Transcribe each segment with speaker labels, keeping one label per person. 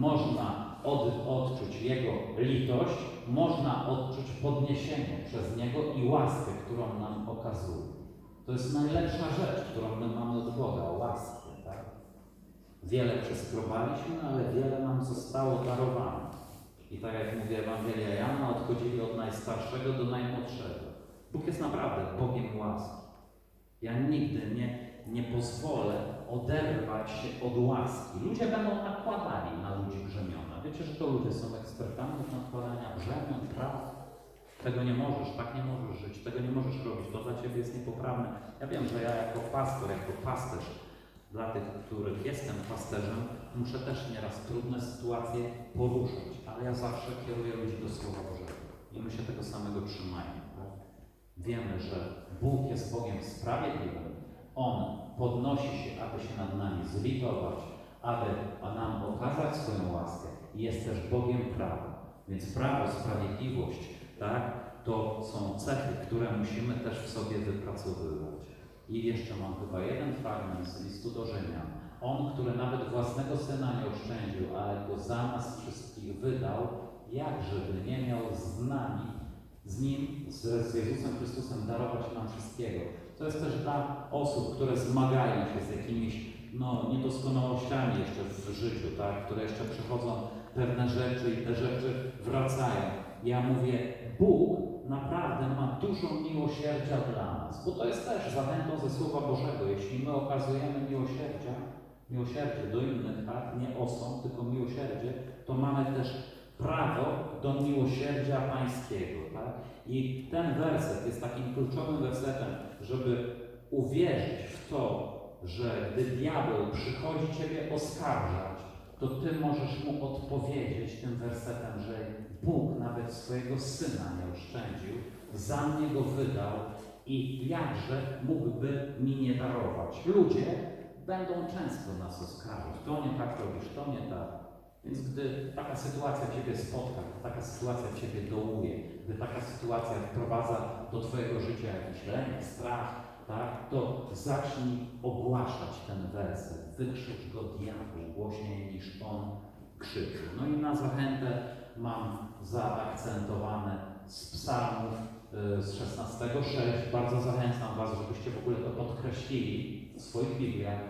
Speaker 1: można od, odczuć Jego litość, można odczuć podniesienie przez Niego i łaskę, którą nam okazuje. To jest najlepsza rzecz, którą my mamy od Boga, łaskę. Tak? Wiele przeskrobaliśmy, ale wiele nam zostało darowane. I tak jak mówi Ewangelia Jana, odchodzili od najstarszego do najmłodszego. Bóg jest naprawdę Bogiem łaski. Ja nigdy nie, nie pozwolę oderwać się od łaski. Ludzie będą nakładali na ludzi brzemiona. Wiecie, że to ludzie są ekspertami od nakładania brzemion, praw. Tego nie możesz, tak nie możesz żyć, tego nie możesz robić, to dla Ciebie jest niepoprawne. Ja wiem, że ja jako pastor, jako pasterz, dla tych, których jestem pasterzem, muszę też nieraz trudne sytuacje poruszać, ale ja zawsze kieruję ludzi do Słowa Bożego. I my się tego samego trzymajmy. Tak? Wiemy, że Bóg jest Bogiem sprawiedliwym. On podnosi się, aby się nad nami zlitować, aby nam okazać swoją łaskę. I jest też Bogiem prawa. Więc prawo, sprawiedliwość, tak, to są cechy, które musimy też w sobie wypracowywać. I jeszcze mam chyba jeden fragment z listu do Rzymian. On, który nawet własnego syna nie oszczędził, ale go za nas wszystkich wydał, jakżeby nie miał z nami, z nim, z, z Jezusem Chrystusem darować nam wszystkiego. To jest też dla osób, które zmagają się z jakimiś no, niedoskonałościami jeszcze w życiu, tak? które jeszcze przechodzą pewne rzeczy i te rzeczy wracają. Ja mówię, Bóg naprawdę ma dużo miłosierdzia dla nas, bo to jest też zachętą ze Słowa Bożego. Jeśli my okazujemy miłosierdzia, miłosierdzie do innych, tak? nie osąd, tylko miłosierdzie, to mamy też prawo do miłosierdzia Pańskiego. Tak? I ten werset jest takim kluczowym wersetem, żeby uwierzyć w to, że gdy diabeł przychodzi Ciebie oskarżać, to Ty możesz mu odpowiedzieć tym wersetem, że Bóg nawet swojego Syna nie oszczędził, za mnie go wydał i jakże mógłby mi nie darować. Ludzie będą często nas oskarżać. To nie tak robisz, to nie tak. Więc gdy taka sytuacja Ciebie spotka, gdy taka sytuacja Ciebie dołuje, gdy taka sytuacja wprowadza do Twojego życia jakiś lęk, strach, tak, to zacznij ogłaszać ten werset. Wykrzycz go diabłu głośniej niż on krzyczył. No i na zachętę mam zaakcentowane z psalmów y, z 16:6. Bardzo zachęcam Was, żebyście w ogóle to podkreślili w swoich Bibliach,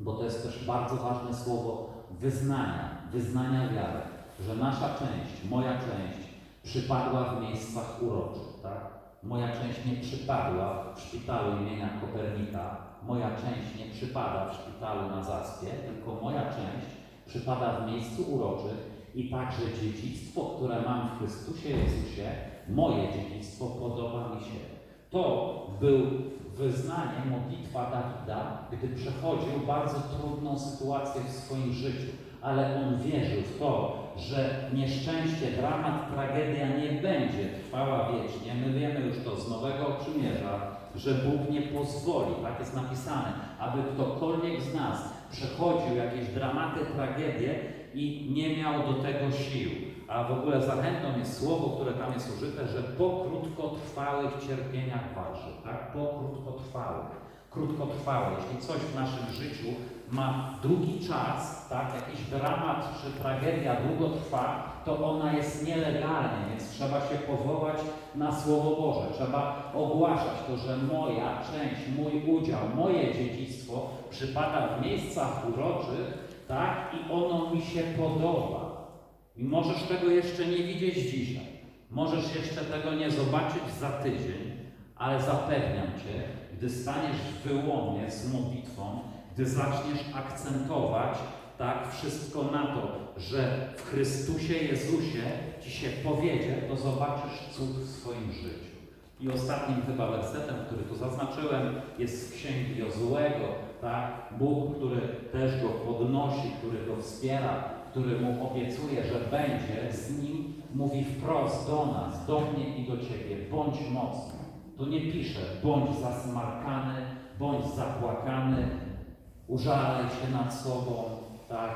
Speaker 1: bo to jest też bardzo ważne słowo wyznania, wyznania wiary, że nasza część, moja część przypadła w miejscach uroczych, tak? Moja część nie przypadła w szpitalu imienia Kopernika, moja część nie przypada w szpitalu na Zaspie, tylko moja część przypada w miejscu uroczych i także dziedzictwo, które mam w Chrystusie Jezusie, moje dziedzictwo podoba mi się. To był wyznanie, modlitwa Dawida, gdy przechodził bardzo trudną sytuację w swoim życiu, ale on wierzył w to, że nieszczęście, dramat, tragedia nie będzie trwała wiecznie. My wiemy już to z Nowego Przymierza, że Bóg nie pozwoli, tak jest napisane, aby ktokolwiek z nas przechodził jakieś dramaty, tragedie i nie miał do tego sił. A w ogóle zachętą jest słowo, które tam jest użyte, że po krótkotrwałych cierpieniach waży, tak? Po krótkotrwałych. Krótkotrwałe. Jeśli coś w naszym życiu ma długi czas, tak, jakiś dramat czy tragedia długo trwa, to ona jest nielegalnie, więc trzeba się powołać na Słowo Boże. Trzeba ogłaszać to, że moja część, mój udział, moje dziedzictwo przypada w miejscach uroczych, tak, i ono mi się podoba. Możesz tego jeszcze nie widzieć dzisiaj. Możesz jeszcze tego nie zobaczyć za tydzień, ale zapewniam Cię, gdy staniesz w z modlitwą, gdy zaczniesz akcentować tak wszystko na to, że w Chrystusie Jezusie Ci się powiedzie, to zobaczysz cud w swoim życiu. I ostatnim chyba wersetem, który tu zaznaczyłem, jest z księgi Jozułego, tak? Bóg, który też go podnosi, który go wspiera, który mu obiecuje, że będzie z nim, mówi wprost do nas, do mnie i do Ciebie, bądź mocny. Tu nie pisze, bądź zasmarkany, bądź zapłakany, użalaj się nad sobą, tak?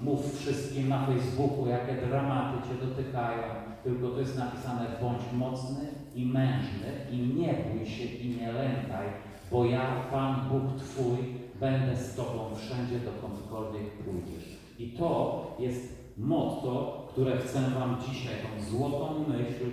Speaker 1: Mów wszystkim na Facebooku, jakie dramaty Cię dotykają, tylko to jest napisane, bądź mocny i mężny i nie bój się i nie lękaj, bo ja, Pan Bóg Twój, będę z Tobą wszędzie, dokądkolwiek pójdziesz. I to jest motto, które chcę Wam dzisiaj, tą złotą myśl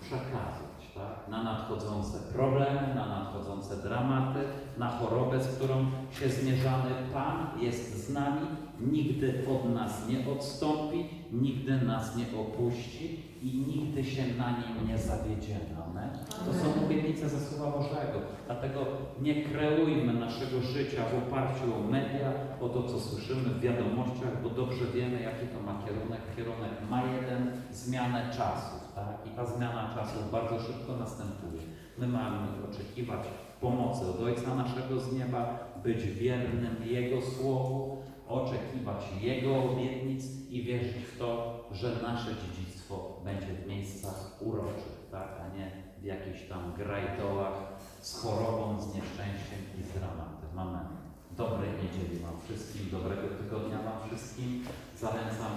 Speaker 1: przekazać. Tak? Na nadchodzące problemy, na nadchodzące dramaty, na chorobę, z którą się zmierzamy. Pan jest z nami, nigdy od nas nie odstąpi, nigdy nas nie opuści i nigdy się na nim nie zawiedziemy. Amen. To są obietnice ze Słowa Bożego. Dlatego nie kreujmy naszego życia w oparciu o media, o to, co słyszymy w wiadomościach, bo dobrze wiemy, jaki to ma kierunek. Kierunek ma jeden, zmianę czasów. Tak? I ta zmiana czasów bardzo szybko następuje. My mamy oczekiwać pomocy od Ojca naszego z nieba, być wiernym Jego Słowu, oczekiwać Jego obietnic i wierzyć w to, że nasze dziedzictwo będzie w miejscach uroczych, tak? a nie w jakichś tam grajdołach z chorobą, z nieszczęściem i z dramatem. Amen. Dobrej niedzieli Wam wszystkim, dobrego tygodnia Wam wszystkim. Zachęcam